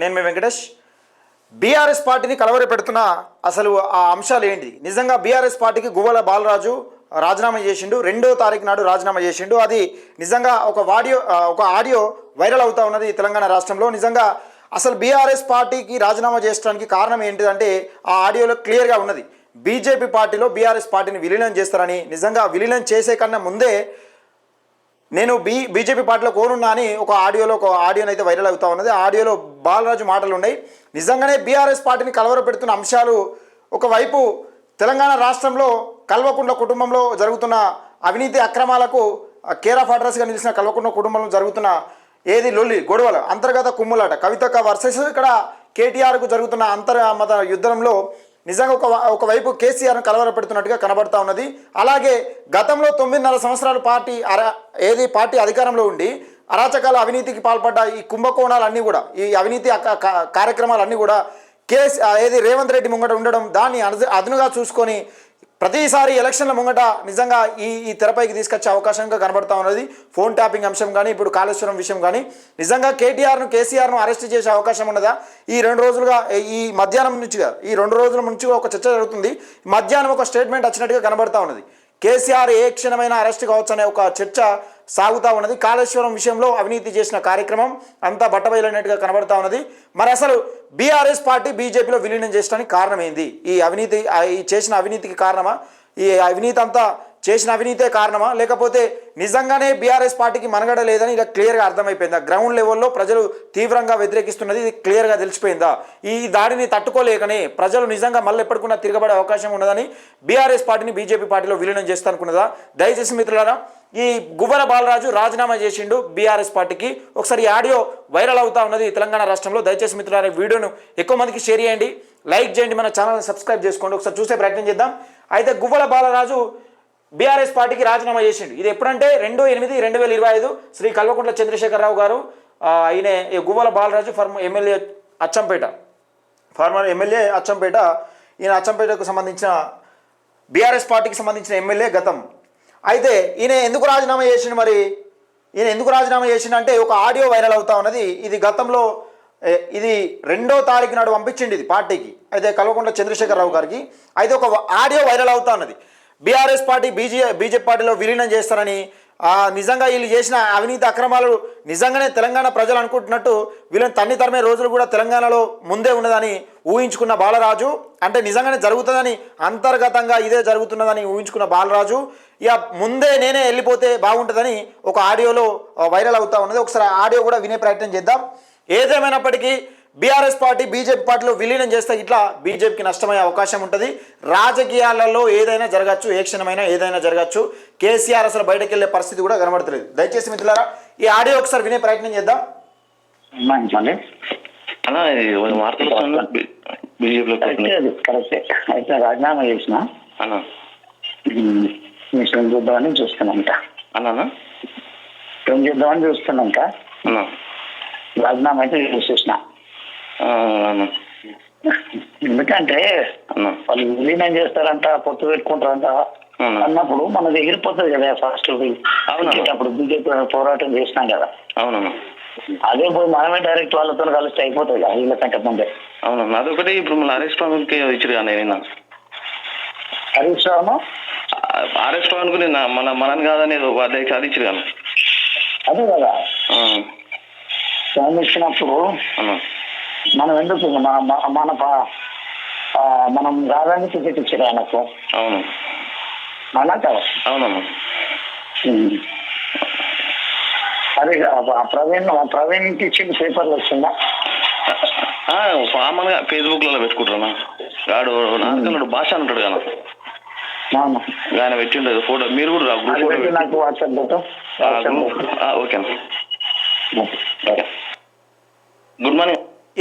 నేను మీ వెంకటేష్. బీఆర్ఎస్ పార్టీని కలవరి పెడుతున్న అసలు ఆ అంశాలు ఏంటి? నిజంగా బీఆర్ఎస్ పార్టీకి గువ్వల బాలరాజు రాజీనామా చేసిండు రెండో తారీఖు నాడు రాజీనామా చేసిండు. అది నిజంగా ఒక ఆడియో ఒక ఆడియో వైరల్ అవుతా ఉన్నది తెలంగాణ రాష్ట్రంలో. నిజంగా అసలు బీఆర్ఎస్ పార్టీకి రాజీనామా చేయడానికి కారణం ఏంటిదంటే ఆ ఆడియోలో క్లియర్గా ఉన్నది. బీజేపీ పార్టీలో బీఆర్ఎస్ పార్టీని విలీనం చేస్తారని నిజంగా విలీనం చేసే కన్నా ముందే నేను బీ బీజేపీ పార్టీలో కోరున్నా అని ఒక ఆడియోలో ఒక ఆడియోని అయితే వైరల్ అవుతా ఉన్నది. ఆడియోలో బాలరాజు మాటలు ఉన్నాయి. నిజంగానే బీఆర్ఎస్ పార్టీని కలవర పెడుతున్న అంశాలు ఒకవైపు తెలంగాణ రాష్ట్రంలో కల్వకుంట్ల కుటుంబంలో జరుగుతున్న అవినీతి అక్రమాలకు కేర్ ఆఫ్ అడ్రస్గా నిలిచిన కల్వకుంట్ల కుటుంబంలో జరుగుతున్న ఏది లొల్లి గొడవలు అంతర్గత కుమ్ములాట కవిత వర్సెస్ ఇక్కడ కేటీఆర్కు జరుగుతున్న అంతర్మత యుద్ధంలో నిజంగా ఒక ఒకవైపు కేసీఆర్ను కలవరపెడుతున్నట్టుగా కనబడతా ఉన్నది. అలాగే గతంలో తొమ్మిదిన్నర సంవత్సరాల పార్టీ అరా ఏది పార్టీ అధికారంలో ఉండి అరాచకాల అవినీతికి పాల్పడ్డ ఈ కుంభకోణాలన్నీ కూడా ఈ అవినీతి కార్యక్రమాలన్నీ కూడా కేసు ఏది రేవంత్ రెడ్డి ముంగట ఉండడం దాన్ని అదునుగా చూసుకొని ప్రతిసారి ఎలక్షన్ల ముంగట నిజంగా ఈ ఈ తెరపైకి తీసుకొచ్చే అవకాశంగా కనబడతా ఉన్నది. ఫోన్ ట్యాపింగ్ అంశం కానీ ఇప్పుడు కాళేశ్వరం విషయం కానీ నిజంగా కేటీఆర్ను కేసీఆర్ను అరెస్ట్ చేసే అవకాశం ఉన్నదా? ఈ రెండు రోజులుగా ఈ మధ్యాహ్నం నుంచిగా ఈ రెండు రోజుల నుంచి ఒక చర్చ జరుగుతుంది. మధ్యాహ్నం ఒక స్టేట్మెంట్ వచ్చినట్టుగా కనబడతా ఉన్నది. కేసీఆర్ ఏ క్షణమైనా అరెస్ట్ కావచ్చు అనే ఒక చర్చ సాగుతూ ఉన్నది. కాళేశ్వరం విషయంలో అవినీతి చేసిన కార్యక్రమం అంతా బట్టబయలైనట్టుగా కనబడతా ఉన్నది. మరి అసలు బీఆర్ఎస్ పార్టీ బీజేపీలో విలీనం చేయడానికి కారణం ఏంది? ఈ అవినీతి ఈ చేసిన అవినీతికి కారణమా? ఈ అవినీతి అంతా చేసిన అవినీతే కారణమా? లేకపోతే నిజంగానే బీఆర్ఎస్ పార్టీకి మనగడ లేదని ఇలా క్లియర్గా అర్థమైపోయిందా? గ్రౌండ్ లెవెల్లో ప్రజలు తీవ్రంగా వ్యతిరేకిస్తున్నది ఇది క్లియర్గా తెలిసిపోయిందా? ఈ దాడిని తట్టుకోలేకనే ప్రజలు నిజంగా మళ్ళీ ఎప్పటికున్నా తిరగబడే అవకాశం ఉన్నదని బీఆర్ఎస్ పార్టీని బీజేపీ పార్టీలో విలీనం చేస్తానుకున్నదా? దయచేసి మిత్రులారా ఈ గువ్వల బాలరాజు రాజీనామా చేసిండు బీఆర్ఎస్ పార్టీకి. ఒకసారి ఆడియో వైరల్ అవుతా ఉన్నది తెలంగాణ రాష్ట్రంలో. దయచేసి మిత్రులారా వీడియోను ఎక్కువ మందికి షేర్ చేయండి. లైక్ చేయండి మన ఛానల్ని సబ్స్క్రైబ్ చేసుకోండి. ఒకసారి చూసే ప్రయత్నం చేద్దాం. అయితే గువ్వల బాలరాజు బీఆర్ఎస్ పార్టీకి రాజీనామా చేసిండు. ఇది ఎప్పుడంటే రెండు ఎనిమిది రెండు వేల ఇరవై ఐదు శ్రీ కల్వకుంట్ల చంద్రశేఖరరావు గారు ఆయన ఈ Guvvala Balaraju former MLA Achampet. Former MLA Achampet ఈయన అచ్చంపేటకు సంబంధించిన బీఆర్ఎస్ పార్టీకి సంబంధించిన ఎమ్మెల్యే గతం. అయితే ఈయన ఎందుకు రాజీనామా చేసిండు మరి? ఈయన ఎందుకు రాజీనామా చేసిండు అంటే ఒక ఆడియో వైరల్ అవుతా ఉన్నది. ఇది గతంలో ఇది రెండో తారీఖు నాడు పంపించింది ఇది పార్టీకి. అయితే కల్వకుంట్ల చంద్రశేఖరరావు గారికి. అయితే ఒక ఆడియో వైరల్ అవుతా ఉన్నది. బీఆర్ఎస్ పార్టీ బీజే బీజేపీ పార్టీలో విలీనం చేస్తారని నిజంగా వీళ్ళు చేసిన అవినీతి అక్రమాలు నిజంగానే తెలంగాణ ప్రజలు అనుకుంటున్నట్టు వీళ్ళని తన్ని తరమే రోజులు కూడా తెలంగాణలో ముందే ఉన్నదని ఊహించుకున్న బాలరాజు అంటే నిజంగానే జరుగుతుందని అంతర్గతంగా ఇదే జరుగుతున్నదని ఊహించుకున్న బాలరాజు ఇక ముందే నేనే వెళ్ళిపోతే బాగుంటుందని ఒక ఆడియోలో వైరల్ అవుతా ఉన్నది. ఒకసారి ఆడియో కూడా వినే ప్రయత్నం చేద్దాం. ఏదేమైనప్పటికీ బీఆర్ఎస్ పార్టీ బీజేపీ పార్టీలో విలీనం చేస్తే ఇట్లా బీజేపీకి నష్టమయ్యే అవకాశం ఉంటుంది. రాజకీయాలలో ఏదైనా జరగచ్చు ఏ క్షణమైనా ఏదైనా జరగచ్చు. కేసీఆర్ అసలు బయటకు వెళ్ళే పరిస్థితి కూడా కనబడతలేదు. దయచేసి మిత్రులారా ఈ ఆడియో ఒకసారి వినే ప్రయత్నం చేద్దాం. అయితే రాజీనామా చేసిన? మిషన్ చూద్దామని చూస్తున్నాంట అన్నా ఏం చేద్దామని చూస్తున్నాంట అన్న. రాజీనామా అయితే చూసేసిన ఎందుకంటే వాళ్ళు విలీనం చేస్తారంట పొత్తు పెట్టుకుంటారంట. అన్నప్పుడు మన ఎగిరిపోతుంది కదా ఫస్ట్ అవునమ్మా. అప్పుడు బీజేపీ పోరాటం చేసినాం కదా. అవునన్న అదే పోయి మనమే డైరెక్ట్ వాళ్ళతో కలిసి అయిపోతుంది కదా వీళ్ళకంటే ముందే అవునన్న అదొకటి ఇప్పుడు మళ్ళీ ఆర్ఎస్ పవన్కి ఇచ్చారు కానీ నిన్న. హరీష్ రావును ఆర్ఎస్ పవన్కు నిన్న మన మనని ఒక అధ్యక్ష అది ఇచ్చారు కానీ అదే కదా. ఇచ్చినప్పుడు మనం ఎందుకు మన మన- మన రాగానే టికెట్ ఇచ్చారు ఆయనకు అవును. అలా కదా. అవునన్న ఉమ్. అదే ప్రవీణ్ ఆ ప్రవీణ్కి ఇచ్చింది పేపర్లు వచ్చిందా? ఆ, కామన్గా ఫేస్బుక్లలో పెట్టుకుంటారన్న వాడు నాలుగు భాష అంటాడు కదా. అవును. ఆయన పెట్టిండు ఫోటో. మీరు కూడా గ్రూప్ ఫోటో నాకు వాట్సాప్ ఓకే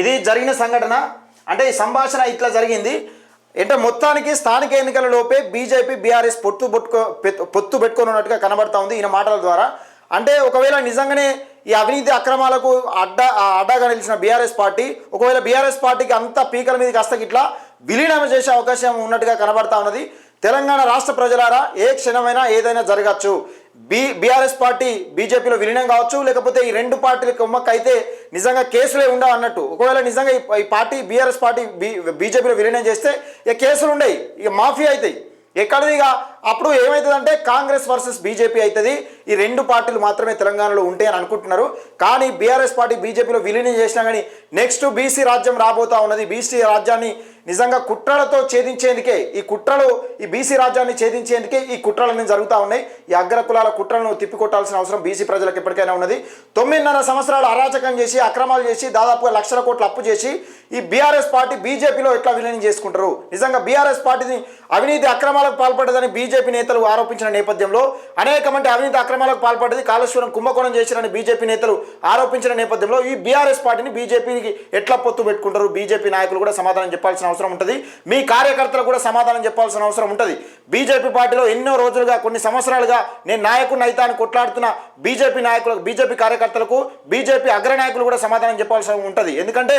ఇది జరిగిన సంఘటన. అంటే ఈ సంభాషణ ఇట్లా జరిగింది. అంటే మొత్తానికి స్థానిక ఎన్నికల లోపే బీజేపీ బీఆర్ఎస్ పొత్తు పొట్టుకో పెత్- పొత్తు పెట్టుకొని ఉన్నట్టుగా కనబడతా ఉంది ఈయన మాటల ద్వారా. అంటే ఒకవేళ నిజంగానే ఈ అవినీతి అక్రమాలకు అడ్డ ఆ అడ్డాగా నిలిచిన బీఆర్ఎస్ పార్టీ ఒకవేళ బీఆర్ఎస్ పార్టీకి అంత పీకల మీదకి కాస్త ఇట్లా విలీనం చేసే అవకాశం ఉన్నట్టుగా కనబడతా ఉన్నది. తెలంగాణ రాష్ట్ర ప్రజలారా ఏ క్షణమైనా ఏదైనా జరగచ్చు. బీ బీఆర్ఎస్ పార్టీ బీజేపీలో విలీనం కావచ్చు లేకపోతే ఈ రెండు పార్టీల కుమ్మక్క అయితే నిజంగా కేసులే ఉండవు అన్నట్టు. ఒకవేళ నిజంగా ఈ- పార్టీ బీఆర్ఎస్ పార్టీ బీ బీజేపీలో విలీనం చేస్తే ఇక కేసులు ఉండయి ఇక మాఫియా అవుతాయి ఎక్కడది ఇక అప్పుడు ఏమవుతుందంటే కాంగ్రెస్ వర్సెస్ బీజేపీ అవుతుంది ఈ రెండు పార్టీలు మాత్రమే తెలంగాణలో ఉంటాయి అని అనుకుంటున్నారు. కానీ బీఆర్ఎస్ పార్టీ బీజేపీలో విలీనం చేసినా కానీ నెక్స్ట్ బీసీ రాజ్యం రాబోతా ఉన్నది. బీసీ రాజ్యాన్ని నిజంగా కుట్రలతో ఛేదించేందుకే ఈ కుట్రలు ఈ బీసీ రాజ్యాన్ని ఛేదించేందుకే ఈ కుట్రలన్నీ జరుగుతూ ఉన్నాయి. ఈ అగ్ర కులాల కుట్రలను తిప్పికొట్టాల్సిన అవసరం బీసీ ప్రజలకు ఎప్పటికైనా ఉన్నది. తొమ్మిదిన్నర సంవత్సరాలు అరాచకం చేసి అక్రమాలు చేసి దాదాపుగా లక్షల కోట్ల అప్పు చేసి ఈ బీఆర్ఎస్ పార్టీ బీజేపీలో ఎట్లా విలీనం చేసుకుంటారు? నిజంగా బీఆర్ఎస్ పార్టీని అవినీతి అక్రమాలకు పాల్పడ్డదని బీజేపీ నేతలు ఆరోపించిన నేపథ్యంలో అనేక మంది అవినీతి అక్రమాలకు పాల్పడ్డది కాళేశ్వరం కుంభకోణం చేసిరని బీజేపీ నేతలు ఆరోపించిన నేపథ్యంలో ఈ బీఆర్ఎస్ పార్టీని బీజేపీకి ఎట్లా పొత్తు పెట్టుకుంటారు? బీజేపీ నాయకులు కూడా సమాధానం చెప్పాల్సిన అవసరం ఉంటుంది. మీ కార్యకర్తలు కూడా సమాధానం చెప్పాల్సిన అవసరం ఉంటుంది. బీజేపీ పార్టీలో ఎన్నో రోజులుగా కొన్ని సంవత్సరాలుగా నేను నాయకుడిని అయితే అని కొట్లాడుతున్న బీజేపీ నాయకులకు బీజేపీ కార్యకర్తలకు బీజేపీ అగ్ర నాయకులు కూడా సమాధానం చెప్పాల్సి ఉంటుంది. ఎందుకంటే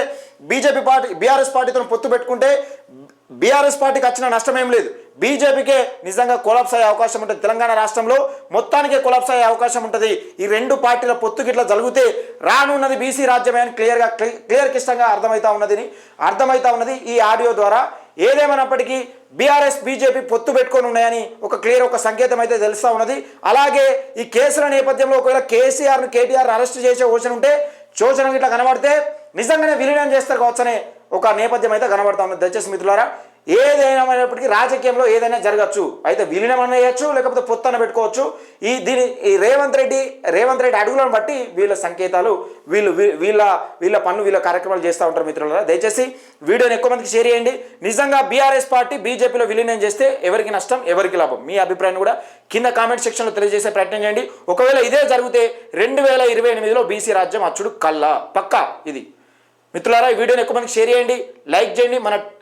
బీజేపీ పార్టీ బీఆర్ఎస్ పార్టీతో పొత్తు పెట్టుకుంటే బీఆర్ఎస్ పార్టీకి వచ్చిన నష్టం ఏం లేదు. బీజేపీకే నిజంగా కొలాప్స్ అయ్యే అవకాశం ఉంటుంది. తెలంగాణ రాష్ట్రంలో మొత్తానికే కొలాప్స్ అయ్యే అవకాశం ఉంటుంది. ఈ రెండు పార్టీల పొత్తు గిట్ల జరిగితే రానున్నది బీసీ రాజ్యమే అని క్లియర్గా క్లియర్ కిష్టంగా అర్థమవుతా ఉన్నది అర్థమవుతా ఉన్నది ఈ ఆడియో ద్వారా. ఏదేమైనప్పటికీ బీఆర్ఎస్ బీజేపీ పొత్తు పెట్టుకొని ఉన్నాయని ఒక క్లియర్ ఒక సంకేతం అయితే తెలుస్తూ ఉన్నది. అలాగే ఈ కేసుల నేపథ్యంలో ఒకవేళ కేసీఆర్ను కేటీఆర్ అరెస్ట్ చేసే యోచన ఉంటే చోచన ఇట్లా కనబడితే నిజంగానే విలీనం చేస్తారు కావచ్చనే ఒక నేపథ్యం అయితే కనబడతా ఉన్నది. దయచేసి మిత్రులారా ఏదైనప్పటికీ రాజకీయంలో ఏదైనా జరగచ్చు. అయితే విలీనం అనేయచ్చు లేకపోతే పొత్తన పెట్టుకోవచ్చు. ఈ దీని ఈ రేవంత్ రెడ్డి రేవంత్ రెడ్డి అడుగులను బట్టి వీళ్ళ సంకేతాలు వీళ్ళు వీళ్ళ వీళ్ళ పనులు వీళ్ళ కార్యక్రమాలు చేస్తూ ఉంటారు మిత్రులారా. దయచేసి వీడియోని ఎక్కువ మందికి షేర్ చేయండి. నిజంగా బీఆర్ఎస్ పార్టీ బీజేపీలో విలీనం చేస్తే ఎవరికి నష్టం ఎవరికి లాభం? మీ అభిప్రాయాన్ని కూడా కింద కామెంట్ సెక్షన్లో తెలియజేసే ప్రయత్నం చేయండి. ఒకవేళ ఇదే జరిగితే రెండు వేల ఇరవై ఎనిమిదిలో బీసీ రాజ్యం అచ్చుడు కల్లా. పక్కా ఇది. మిత్రులారా ఈ వీడియోని ఎక్కువ మందికి షేర్ చేయండి. లైక్ చేయండి. మన